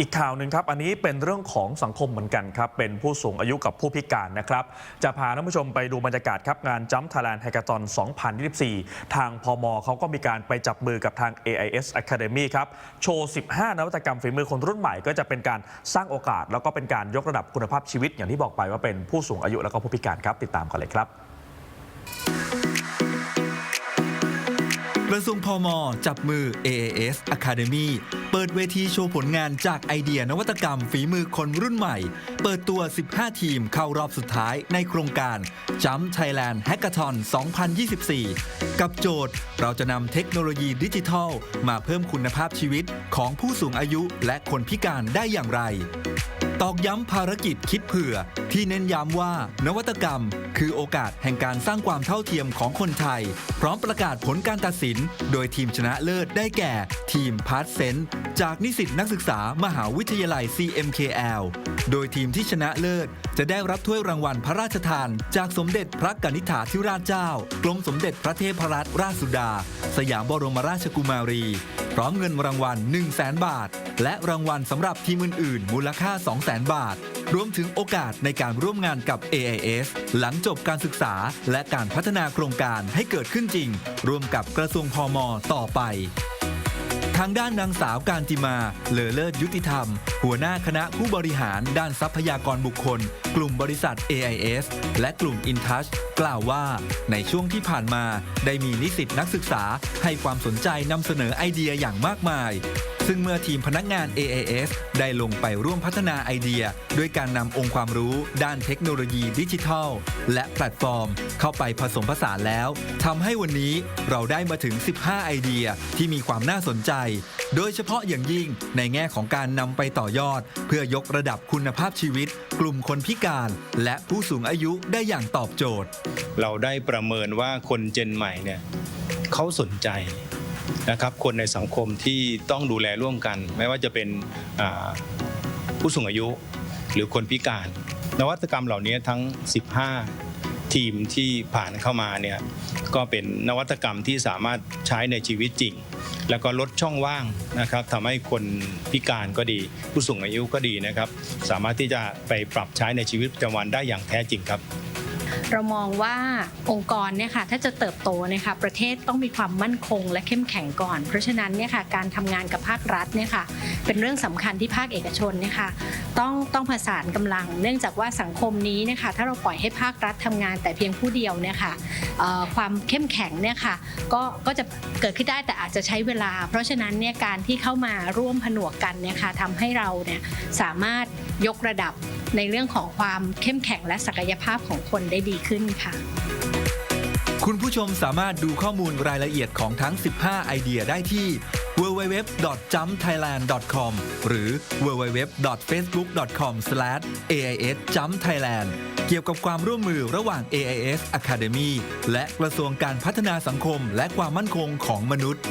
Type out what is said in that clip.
อีกข่าวหนึ่งครับ อันนี้เป็นเรื่องของสังคมเหมือนกันครับ เป็นผู้สูงอายุกับผู้พิการนะครับ จะพาท่านผู้ชมไปดูบรรยากาศครับงานจัม Thailand Hackathon 2024 ทางพมเขาก็มีการไปจับมือกับทาง AIS Academy ครับ โชว์ 15 นวัตกรรมฝีมือคนรุ่นใหม่ ก็จะเป็นการสร้างโอกาส แล้วก็เป็นการยกระดับคุณภาพชีวิต อย่างที่บอกไปว่าเป็นผู้สูงอายุแล้วก็ผู้พิการครับ ติดตามกันเลยครับ กระทรวงพมจับมือ AAS Academy เปิดเวทีโชว์ผลงานจากไอเดียนวัตกรรมฝีมือคนรุ่นใหม่ เปิดตัว 15 ทีมเข้ารอบสุดท้ายในโครงการ Jump Thailand Hackathon 2024 กับโจทย์ เราจะนำเทคโนโลยีดิจิทัล มาเพิ่มคุณภาพชีวิตของผู้สูงอายุและคนพิการได้อย่างไร ตอกย้ำภารกิจคิดเผื่อ ที่เน้นย้ำว่านวัตกรรม คือโอกาสแห่งการสร้างความเท่าเทียมของคนไทย พร้อมประกาศผลการตัดสิน โดยทีมชนะเลิศได้แก่ ทีมพาร์ทเซนจากนิสิตนักศึกษามหาวิทยาลัย CMKL โดยทีมที่ชนะเลิศ จะได้รับถ้วยรางวัลพระราชทาน จากสมเด็จพระกนิษฐาธิราชเจ้า กรมสมเด็จพระเทพรัตนราชสุดา สยามบรมราชกุมารี ร้อมเงินรางวัล 100,000 บาท และรางวัลสำหรับทีมอื่นๆ มูลค่า 200,000 บาท รวมถึงโอกาสในการร่วมงานกับ AIS หลังจบการศึกษา และการพัฒนาโครงการให้เกิดขึ้นจริง ร่วมกับกระทรวงพมต่อไป ทางด้านนางสาวการจิมา เลอเลิศยุติธรรม หัวหน้าคณะผู้บริหารด้านทรัพยากรบุคคล กลุ่มบริษัท AIS และกลุ่ม InTouch กล่าวว่า ในช่วงที่ผ่านมาได้มีนิสิตนักศึกษาให้ความสนใจนำเสนอไอเดียอย่างมากมาย ซึ่งเมื่อทีมพนักงาน AIS ได้ลงไปร่วมพัฒนาไอเดีย ด้วยการนำองค์ความรู้ด้านเทคโนโลยีดิจิทัล และแพลตฟอร์ม เข้าไปผสมผสานแล้วทำให้วันนี้เราได้มาถึง 15 ไอเดียที่มีความน่าสนใจ โดยเฉพาะอย่างยิ่งในแง่ของการนำไปต่อยอด เพื่อยกระดับคุณภาพชีวิต กลุ่มคนพิการ และผู้สูงอายุได้อย่างตอบโจทย์ เราได้ประเมินว่าคนเจนใหม่เนี่ยเขาสนใจ นะครับคนในสังคมที่ต้องดูแลร่วมกัน ไม่ว่าจะเป็นผู้สูงอายุหรือคนพิการ นวัตกรรมเหล่านี้ทั้ง 15 ทีมที่ผ่านเข้ามาเนี่ยก็เป็นนวัตกรรมที่สามารถใช้ในชีวิตจริง แล้วก็ลดช่องว่างนะครับทำให้คนพิการก็ดี ผู้สูงอายุก็ดีนะครับ สามารถที่จะไปปรับใช้ในชีวิตประจำวันได้อย่างแท้จริงครับ เรามองว่าองค์กรเนี่ยค่ะถ้าจะเติบโตนะคะประเทศต้องมีความมั่นคงและเข้มแข็งก่อน เพราะฉะนั้นเนี่ยค่ะการทำงานกับภาครัฐเนี่ยค่ะเป็นเรื่องสำคัญที่ภาคเอกชนเนี่ยค่ะต้องต้องผสานกำลัง เนื่องจากว่าสังคมนี้เนี่ยค่ะถ้าเราปล่อยให้ภาครัฐทำงานแต่เพียงผู้เดียวเนี่ยค่ะความเข้มแข็งเนี่ยค่ะก็ก็จะเกิดขึ้นได้แต่อาจจะใช้เวลา เพราะฉะนั้นเนี่ยการที่เข้ามาร่วมผนวกกันเนี่ยค่ะทำให้เราเนี่ยสามารถยกระดับ ในเรื่องของความเข้มแข็งและศักยภาพของคนได้ดีขึ้นค่ะ คุณผู้ชมสามารถดูข้อมูลรายละเอียดของทั้ง 15 ไอเดียได้ที่ www.jumpthailand.com หรือ www.facebook.com/aisjumpthailand เกี่ยวกับความร่วมมือระหว่าง AIS Academy และกระทรวงการพัฒนาสังคมและความมั่นคงของมนุษย์